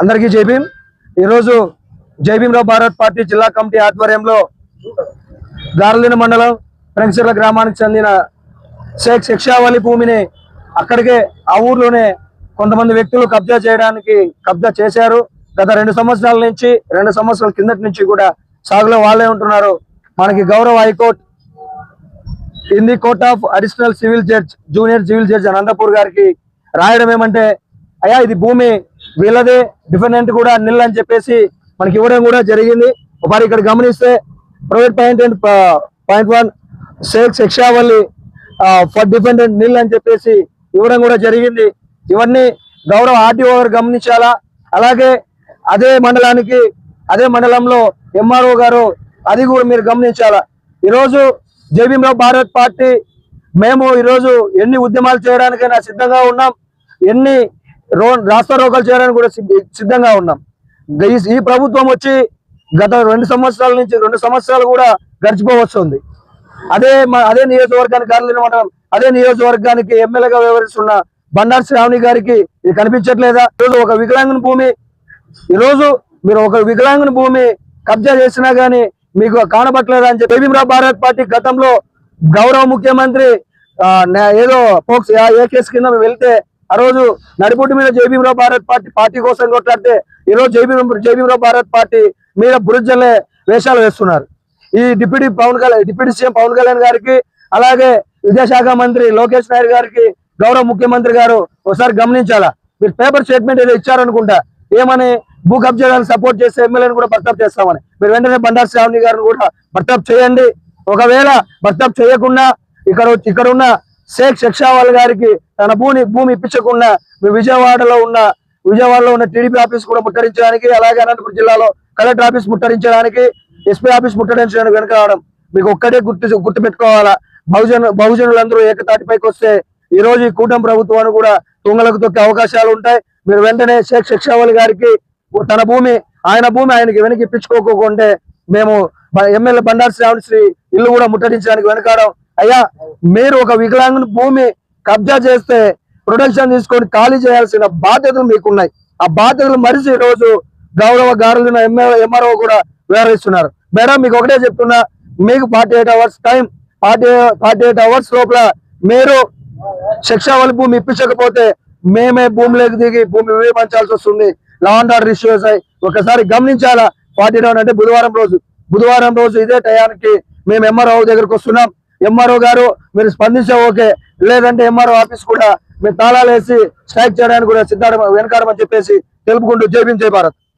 అందరికీ జై ఈరోజు జై భీమ్రావు భారత్ పార్టీ జిల్లా కమిటీ ఆధ్వర్యంలో గార్లిన మండలం ఫ్రెంక్సిర్ల గ్రామానికి చెందిన షేక్ శిక్షావళి భూమిని అక్కడికే ఆ ఊర్లోనే కొంతమంది వ్యక్తులు కబ్జా చేయడానికి కబ్జా చేశారు. గత రెండు సంవత్సరాల నుంచి రెండు సంవత్సరాల కిందటి నుంచి కూడా సాగులో వాళ్ళే ఉంటున్నారు. మనకి గౌరవ high court in the court of additional civil judge junior civil judge Anantapur గారికి రాయడం ఏమంటే అయ్యా ఇది భూమి వీళ్ళదే డిఫెండెంట్ కూడా నిల్ అని చెప్పేసి మనకి ఇవ్వడం కూడా జరిగింది. ఒకసారి ఇక్కడ గమనిస్తే private point and point one sake శిక్షావల్లి ఫర్ డిఫెండెంట్ నిల్ అని చెప్పేసి ఇవ్వడం కూడా జరిగింది. ఇవన్నీ గౌరవ ఆర్టీఓ గారు గమనించాలా? అలాగే అదే మండలానికి అదే మండలంలో ఎంఆర్ఓ గారు అది కూడా మీరు గమనించాలా? ఈరోజు జేబీఎంలో భారత్ పార్టీ మేము ఈరోజు ఎన్ని ఉద్యమాలు చేయడానికైనా సిద్ధంగా ఉన్నాం. ఎన్ని రో రాష్ట్ర రోగాలు చేయడానికి కూడా సిద్ధంగా ఉన్నాం. ఈ- ఈ ప్రభుత్వం వచ్చి గత రెండు సంవత్సరాల నుంచి రెండు సంవత్సరాలు కూడా గడిచిపోవస్తుంది అదే అదే నియోజకవర్గానికి కారణం మనం అదే నియోజకవర్గానికి ఎమ్మెల్యేగా వ్యవహరిస్తున్న బండారు శ్రావణి గారికి ఇది కనిపించట్లేదా? ఈరోజు ఒక వికలాంగుని భూమి ఈరోజు మీరు ఒక వికలాంగుని భూమి కబ్జా చేసినా గానీ మీకు కానపట్లేదా అని చెప్పి భీమరావు భారత్ పార్టీ గతంలో గౌరవ ముఖ్యమంత్రి ఏదో ఏ కేసు కింద వెళ్తే ఆ రోజు నడిపుట్టు మీద జయభీమరావు భారత్ పార్టీ పార్టీ కోసం కొట్లాడితే ఈ రోజు జయభీమ్ జయభీమరావు భారత్ పార్టీ మీద బురుజల్లే వేషాలు వేస్తున్నారు. ఈ deputy Pawan Kalyan deputy CM Pawan Kalyan గారికి అలాగే విద్యాశాఖ మంత్రి లోకేష్ నాయుడు గారికి గౌరవ ముఖ్యమంత్రి గారు ఒకసారి గమనించాలా? మీరు పేపర్ స్టేట్మెంట్ ఏదో ఇచ్చారనుకుంటా. ఏమని భూ కబ్జాలను సపోర్ట్ చేసే ఎమ్మెల్యేని కూడా బర్తాప్ చేస్తామని. మీరు వెంటనే బండారు శ్రావణి గారిని కూడా బర్తాప్ చేయండి. ఒకవేళ బర్తాప్ చేయకుండా ఇక్కడ వచ్చి- ఇక్కడ ఉన్న షేక్ శిక్షావాల్ గారికి తన భూమి భూమి ఇప్పించకుండా మీ విజయవాడలో ఉన్న విజయవాడలో ఉన్న టీడీపీ ఆఫీస్ కూడా ముట్టడించడానికి అలాగే అనంతపురం జిల్లాలో కలెక్టర్ ఆఫీస్ ముట్టడించడానికి ఎస్పీ ఆఫీస్ ముట్టడించడానికి వెనుక రావడం మీకు ఒక్కటే గుర్తు గుర్తు పెట్టుకోవాలా బహుజన బహుజనులందరూ ఏకతాటిపైకి వస్తే ఈ రోజు ఈ కూటమి ప్రభుత్వాన్ని కూడా తుంగలకు తొక్కే అవకాశాలు ఉంటాయి. మీరు వెంటనే షేక్ శిక్షావళి గారికి తన భూమి ఆయన భూమి ఆయనకి వెనక్కి ఇప్పించుకోకుంటే మేము ఎమ్మెల్యే బండారు శ్రావణ్ శ్రీ ఇల్లు కూడా ముట్టడించడానికి వెనకాడం అయ్యా మీరు ఒక వికలాంగుని భూమి కబ్జా చేస్తే ప్రొటెక్షన్ తీసుకొని ఖాళీ చేయాల్సిన బాధ్యతలు మీకున్నాయి. ఆ బాధ్యతలు మరిచి రోజు గౌరవ గారులైన ఎంఆర్ఓ కూడా వివరిస్తున్నారు. మేడం మీకు ఒకటే చెప్తున్నా మీకు forty eight hours time forty forty eight hours లోపల మీరు శిక్షావళి భూమి ఇప్పించకపోతే మేమే భూమిలోకి దిగి భూమి విడిపించాల్సి వస్తుంది. లా అండ్ ఆర్డర్ ఇష్యూస్ అయి ఒకసారి గమనించాలా? ఫార్టీ డౌన్ అంటే బుధవారం రోజు. బుధవారం రోజు ఇదే టయానికి మేము ఎంఆర్ఓ దగ్గరకు వస్తున్నాం. ఎంఆర్ఓ గారు మీరు స్పందించే ఓకే. లేదంటే ఎంఆర్ఓ ఆఫీస్ కూడా మేము తాళాలు వేసి స్ట్రైక్ చేయడానికి కూడా సిద్ధార్థ వెనకాడమని చెప్పేసి తెలుపుకుంటూ జై జై భారత్.